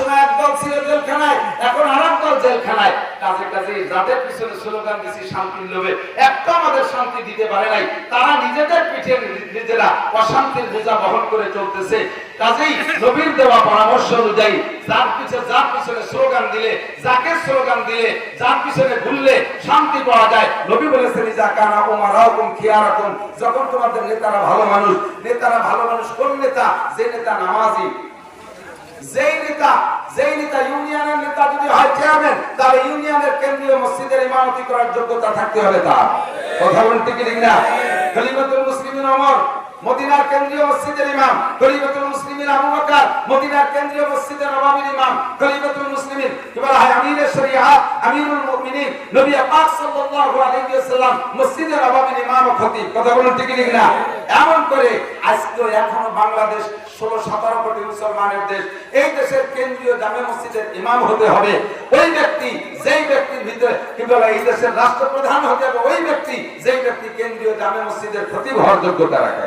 একসময় একদল ছিল জেলখানায়, এখন আর দল জেলখানায়। কাছে কাছে যাদের পিছনে স্লোগান দিছি, শান্তির লোভে। একটা আমাদের শান্তি দিতে পারে নাই, তারা নিজেদের পিঠে নিজেরা অশান্তির বোঝা বহন করে চলতেছে। কাজেই নবীর দেওয়া পরামর্শ অনুযায়ী, যার পিছনে যার পিছনে স্লোগান দিলে, যাকে স্লোগান দিলে, যার পিছনে ঘুরলে শান্তি পাওয়া যায়। নবী বলেছেন যা কানা ওমার রকম খেয়া রাখুন যখন তোমাদের নেতারা ভালো মানুষ, নেতারা ভালো মানুষ কোন নেতা? যে নেতা নামাজি। যেই নেতা যেই নেতা ইউনিয়নের নেতা যদি হয় চেয়ারম্যান তাহলে ইউনিয়নের কেন্দ্রীয় মসজিদের ইমামতি করার যোগ্যতা থাকতে হবে তার। কথা বলতে কি না খলিফাতুল মুসলিমিন ওমর, মদিনার কেন্দ্রীয় মসজিদের ইমাম খলিফাতুল মুসলিমিন আবু বকর, মদিনার কেন্দ্রীয় মসজিদের নবাবীর ইমাম খলিফাতুল মুসলিমিন। কিবা হয় আমিরের শরিয়াত আমিরুল মুমিনিন, নবী পাক সাল্লাল্লাহু আলাইহি ওয়াসাল্লাম মসজিদের নবাবীর ইমাম ও খতিব। কথা বলুন ঠিক না এমন করে আজকে এখনও বাংলাদেশ ষোলো, সতেরো কোটি মুসলমানের দেশ। এই দেশের কেন্দ্রীয় জামে মসজিদের ইমাম হতে হবে। ওই ব্যক্তি, যেই ব্যক্তির ভিতরে কি বলে এই দেশের রাষ্ট্রপ্রধান হতে হবে, ওই ব্যক্তি, যেই ব্যক্তি কেন্দ্রীয় জামে মসজিদের ক্ষতি হওয়ার যোগ্যতা রাখে।